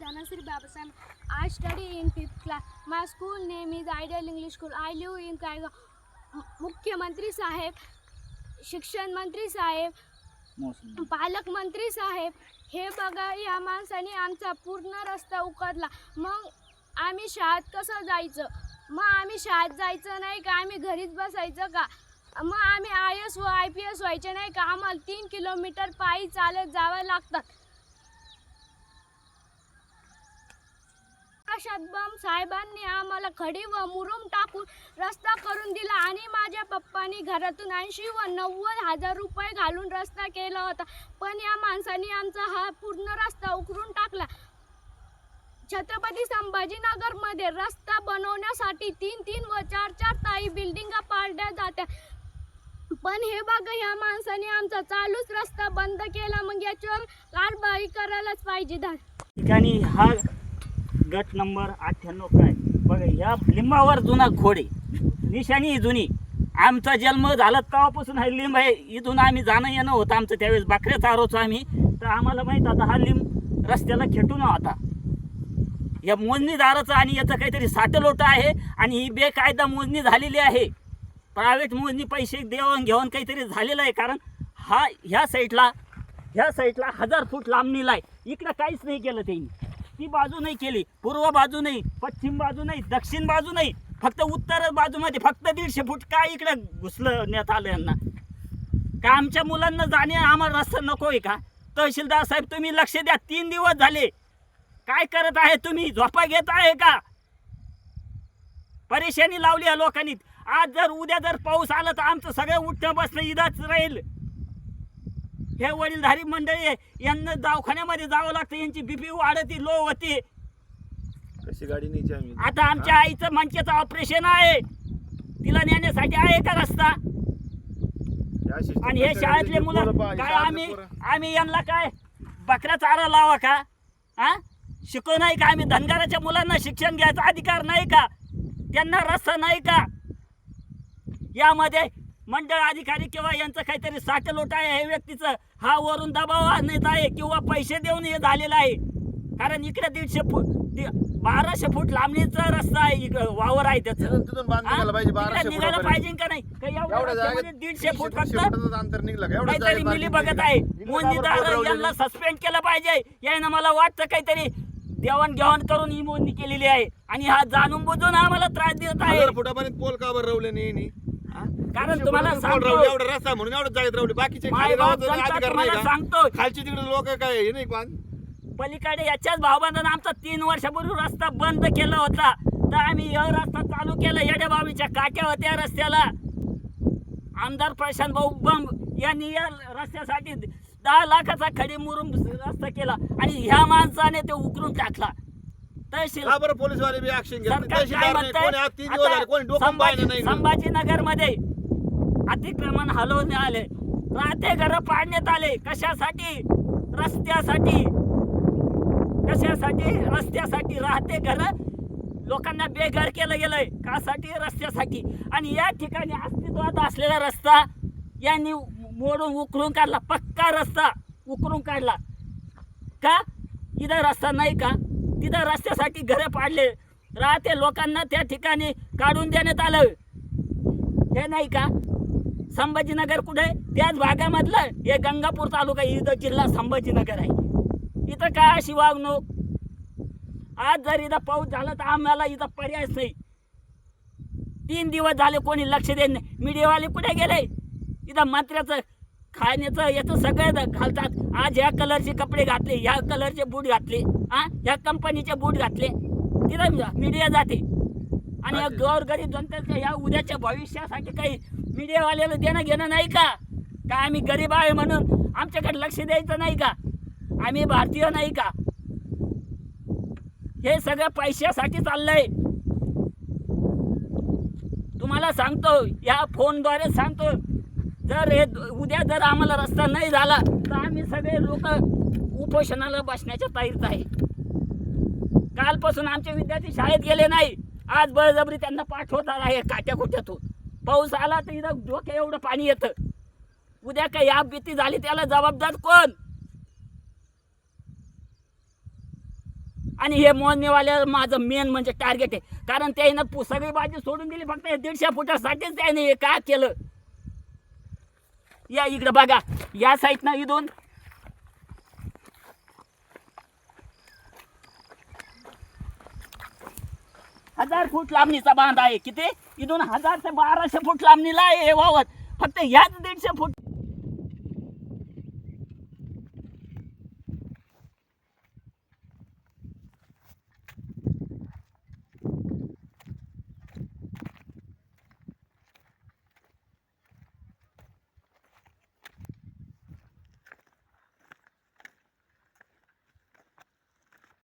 Dhanasri Babasam. I study in fifth class. My school name is Ideal English School. I live in Kaiga. मुख्यमंत्री साहेब शिक्षण मंत्री साहेब पालकमंत्री साहेब हे बघा या माणसाने आमचा पूर्ण रस्ता उकरला मग आम्ही शाळेत कसं जायचं मग आम्ही शाळेत जायचं नाही का आम्ही घरीच बसायचं का मग आम्ही आय एस व आय पी एस व्हायचे नाही का आम्हाला तीन किलोमीटर पायी चालत जावं लागतात शतबम साहेबांनी आम्हाला खडी व मुरुम टाकून रस्ता करून दिला आणि माझ्या पप्पानी घरातून ऐंशी व नव्वद हजार रुपये घालून रस्ता केला होता. पण या माणसाने आमचा हा पूर्ण रस्ता उकरून टाकला. छत्रपती संभाजीनगरमध्ये रस्ता बनवण्यासाठी तीन तीन व चार चार ताई बिल्डिंगा पाडल्या जात्या. पण हे बघा ह्या माणसाने आमचा चालूच रस्ता बंद केला. मग याच्यावर कारवाई करायलाच पाहिजे धा ठिकाणी हा गट नंबर अठ्ठ्याण्णव काय? बघा या लिंबावर जुना घोडे निशाणी ही जुनी. आमचा जन्म झाला तेव्हापासून हा लिंब आहे. इथून आम्ही जाणं येणं होतं आमचं. त्यावेळेस बकऱ्या चारवतो आम्ही. तर आम्हाला माहीत आता हा लिंब रस्त्याला खेटून होता. या मोजणीदाराचं आणि याचं काहीतरी साठलोट आहे आणि ही बेकायदा मोजणी झालेली आहे. प्रायव्हेट मोजणी पैसे देवण घेऊन काहीतरी झालेलं आहे. कारण हा ह्या साईडला ह्या साईडला हजार फूट लांबणीला आहे. इकडं काहीच नाही केलं त्यांनी. ती बाजू नाही केली पूर्व बाजू नाही पश्चिम बाजू नाही दक्षिण बाजू नाही फक्त उत्तर बाजूमध्ये फक्त दीडशे फूट काय इकडं घुसलण्यात आलं यांना? का आमच्या मुलांना जाणे आम्हाला रस्ता नको आहे का? तहसीलदार साहेब तुम्ही लक्ष द्या तीन दिवस झाले. काय करत आहे तुम्ही? झोपा घेत आहे का? परेशानी लावली या लोकांनी. आज जर उद्या जर पाऊस आला तर आमचं सगळं उठणं बसणं इदाच राहील. हे वडीलधारी मंडळी यांना दवाखान्यामध्ये जावं लागतं यांची बीपी वाढती लो होती. कशी गाडी न्यायची आम्ही? आता आमच्या आईचं मंचेचं ऑपरेशन आहे. तिला नेण्यासाठी आहे का रस्ता? या शिस्तीत आणि हे शाळेतले मुलं पोरं पहा, काय शाळेतले आम्ही? पोरं. आम्ही यांना काय बकऱ्या चारा लावा का? हा? शिकू नाही का आम्ही? धनगराच्या मुलांना शिक्षण घ्यायचा अधिकार नाही का? त्यांना रस्ता नाही का? यामध्ये मंडळ अधिकारी किंवा यांचं काहीतरी साठलोट आहे हे व्यक्तीचं हा वरून दबाव आणत आहे किंवा पैसे देऊन हे झालेलं आहे. कारण इकडे दीडशे फूट बाराशे फूट लांबणीचा रस्ता आहे इकडं वावर आहे त्याचं? निघाला पाहिजे निघायला का नाही? जागेत दीडशे फूट फक्त काहीतरी मिली बघत. आहे. मोजणीदार पोरं यांना? सस्पेंड केलं पाहिजे. यानं मला वाटतं काहीतरी देवाणघेवाण करून ही मोजणी केलेली आहे. आणि हा जाणून बुजून आम्हाला त्रास देत आहे. पोल का बरं रवले नाही? कारण तुम्हाला सांगतो. एवढा रस्ता म्हणून एवढं जागेत रवले बाकीचे माय खाली बाप गावात जनता अधिकार नाही तुम्हाला का? सांगतो खालची तिकडे लोक काय हे नाही बांध पलीकडे याच्याच भावबंधानं आमचा तीन वर्षापूर्वी रस्ता बंद केला होता. तर आम्ही हा रस्ता चालू केला. येड्या बाबीच्या काट्या होत्या रस्त्याला. आमदार प्रशांत भाऊ बंब यांनी या रस्त्यासाठी दहा लाखाचा खडी मुरुम रस्ता केला आणि ह्या माणसाने ते उकरून टाकला. तहसील का बरं पोलीस वाले बी ऍक्शन घेत? सरकार काय तहसीलदार नाही कोणी आज तीन दिवस झाले कोणी म्हणतंय डोकं पाहिलं नाही संभाजीनगरमध्ये अतिक्रमण हलवण्यात आले. राहते घर पाडण्यात आले. कशासाठी? रस्त्यासाठी. कशासाठी? रस्त्यासाठी. राहते घर. लोकांना बेघर केलं गेलंय. कासाठी? रस्त्यासाठी. आणि या ठिकाणी अस्तित्वात असलेला रस्ता यांनी मोडून उकरून काढला. पक्का रस्ता उकरून काढला. का? इथं रस्ता नाही का? तिथं रस्त्यासाठी घरं पाडले. राहते लोकांना त्या ठिकाणी काढून देण्यात आलं. हे नाही का? संभाजीनगर कुठे आहे? त्याच भागामधलं हे गंगापूर तालुका इथं जिल्हा संभाजीनगर आहे. इथं काय अशी वागणूक आज जर इथं पाऊस झाला तर आम्हाला इथं पर्यायच नाही. तीन दिवस झाले कोणी लक्ष देत नाही. मीडियावाले कुठे गेले? इथं मंत्र्याचं खाण्याचं याचं सगळं घालतात. आज ह्या कलरचे कपडे घातले ह्या कलरचे बूट घातले हा ह्या कंपनीचे बूट घातले. तिथं मीडिया जाते. आणि या गोरगरीब जनतेच्या या उद्याच्या भविष्यासाठी काही मीडियावाल्याला देणं घेणं नाही का? का आम्ही गरीब आहे म्हणून आमच्याकडे लक्ष द्यायचं नाही का? आम्ही भारतीय नाही का? हे सगळं पैशासाठी चाललंय. तुम्हाला सांगतो या फोनद्वारे सांगतो जर हे उद्या जर आम्हाला रस्ता नाही झाला तर आम्ही सगळे लोक उपोषणाला बसण्याच्या तयारीत आहे. कालपासून आमचे विद्यार्थी शाळेत गेले नाही. आज बळजबरी त्यांना पाठवतात आहे काट्या कुठ्यातून पाऊस आला तर इथं डोक्या एवढं पाणी येतं. उद्या काही आपबीती झाली त्याला जबाबदार कोण? आणि हे मोजणीवाल्या माझं मेन म्हणजे टार्गेट आहे. कारण त्यानं सगळी बाजू सोडून दिली फक्त हे दीडशे फुटासाठीच त्याने हे का केलं? या इकडं बघा या साईडनं इथून हजार फूट लांबणीचा बांध आहे. किती? इथून हजार ते बाराशे फूट लांबणीला आहे वावत. फक्त ह्याच दीडशे फूट